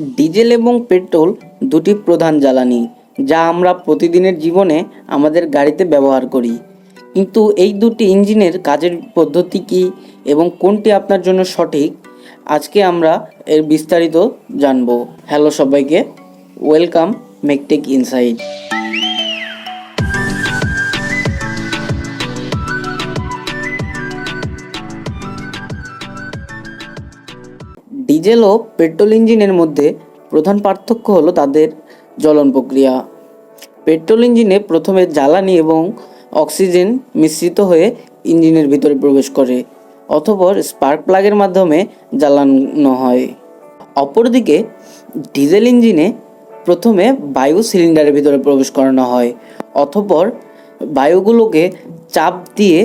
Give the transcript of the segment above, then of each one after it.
Diesel এবং petrol দুটি প্রধান জ্বালানি, যা আমরা প্রতিদিনের জীবনে আমাদের গাড়িতে ব্যবহার করি। কিন্তু এই দুটি ইঞ্জিনের কাজের পদ্ধতি কী এবং কোনটি আপনার জন্য সঠিক? আজকে আমরা এর বিস্তারিত জানব। হ্যালো সবাইকে, ওয়েলকাম মেকটেক ইনসাইড ডিজেল ও পেট্রোল ইঞ্জিনের মধ্যে প্রধান পার্থক্য হলো তাদের জ্বলন প্রক্রিয়া। পেট্রোল ইঞ্জিনে প্রথমে জ্বালানি এবং অক্সিজেন মিশ্রিত হয়ে ইঞ্জিনের ভিতরে প্রবেশ করে, অতপর স্পার্ক প্লাগের মাধ্যমে জ্বালানো হয়। অপরদিকে, ডিজেল ইঞ্জিনে প্রথমে বায়ু সিলিন্ডারের ভিতরে প্রবেশ করানো হয় অথপর বায়ুগুলোকে চাপ দিয়ে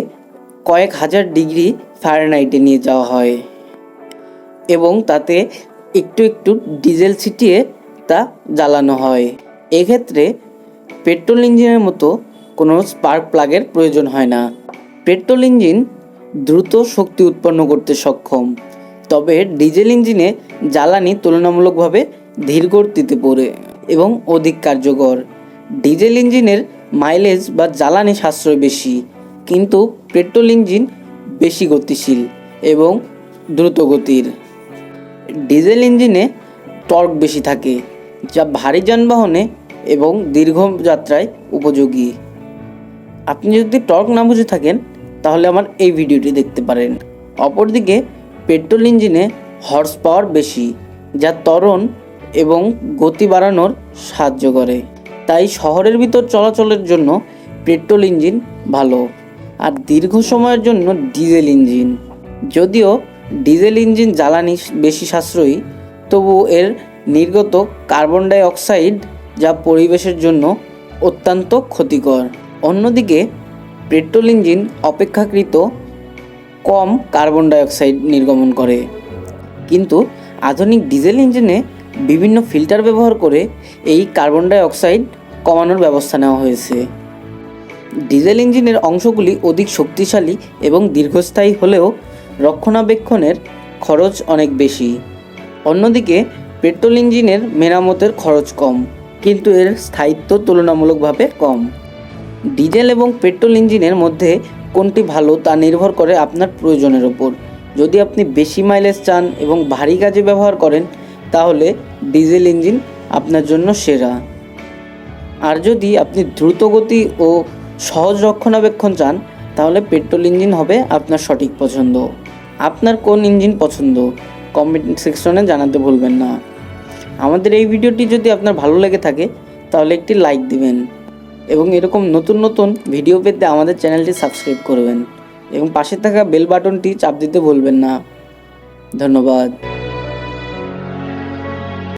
কয়েক হাজার ডিগ্রি ফারেনহাইটে নিয়ে যাওয়া হয়। এবং তাতে একটু একটু ডিজেল ছিটিয়ে তা জ্বালানো হয়। এক্ষেত্রে পেট্রোল ইঞ্জিনের মতো কোনো স্পার্ক প্লাগের প্রয়োজন হয় না। পেট্রোল ইঞ্জিন দ্রুত শক্তি উৎপন্ন করতে সক্ষম, তবে ডিজেল ইঞ্জিনে জ্বালানি তুলনামূলকভাবে ধীর গতিতে পড়ে এবং অধিক কার্যকর। ডিজেল ইঞ্জিনের মাইলেজ বা জ্বালানি সাশ্রয় বেশি, কিন্তু পেট্রোল ইঞ্জিন বেশি গতিশীল এবং দ্রুত গতির। ডিজেল ইঞ্জিনে টর্ক বেশি থাকে, যা ভারী যানবাহনে এবং দীর্ঘ যাত্রায় উপযোগী। আপনি যদি টর্ক না বুঝে থাকেন, তাহলে আমার এই ভিডিওটি দেখতে পারেন। অপরদিকে, পেট্রোল ইঞ্জিনে হর্স পাওয়ার বেশি, যা ত্বরণ এবং গতি বাড়ানোর সাহায্য করে। তাই শহরের ভিতর চলাচলের জন্য পেট্রোল ইঞ্জিন ভালো, আর দীর্ঘ সময়ের জন্য ডিজেল ইঞ্জিন। যদিও ডিজেল ইঞ্জিন জ্বালানি বেশি সাশ্রয়ী, তবু এর নির্গত কার্বন ডাই অক্সাইড যা পরিবেশের জন্য অত্যন্ত ক্ষতিকর। অন্যদিকে, পেট্রোল ইঞ্জিন অপেক্ষাকৃত কম কার্বন ডাই অক্সাইড নির্গমন করে। কিন্তু আধুনিক ডিজেল ইঞ্জিনে বিভিন্ন ফিল্টার ব্যবহার করে এই কার্বন ডাই অক্সাইড কমানোর ব্যবস্থা নেওয়া হয়েছে। ডিজেল ইঞ্জিনের অংশগুলি অধিক শক্তিশালী এবং দীর্ঘস্থায়ী হলেও রক্ষণাবেক্ষণের খরচ অনেক বেশি। অন্যদিকে, পেট্রোল ইঞ্জিনের মেরামতের খরচ কম, কিন্তু এর স্থায়িত্ব তুলনামূলকভাবে কম। ডিজেল এবং পেট্রোল ইঞ্জিনের মধ্যে কোনটি ভালো তা নির্ভর করে আপনার প্রয়োজনের ওপর। যদি আপনি বেশি মাইলেজ চান এবং ভারী কাজে ব্যবহার করেন, তাহলে ডিজেল ইঞ্জিন আপনার জন্য সেরা। আর যদি আপনি দ্রুত গতি ও সহজ রক্ষণাবেক্ষণ চান, তাহলে পেট্রোল ইঞ্জিন হবে আপনার সঠিক পছন্দ। আপনার কোন ইঞ্জিন পছন্দ? কমেন্ট সেকশনে জানাতে ভুলবেন না। আমাদের এই ভিডিওটি যদি আপনার ভালো লেগে থাকে, তাহলে একটি লাইক দিবেন এবং এরকম নতুন নতুন ভিডিও পেতে আমাদের চ্যানেলটি সাবস্ক্রাইব করবেন এবং পাশে থাকা বেল বাটনটি চাপ দিতে ভুলবেন না। ধন্যবাদ।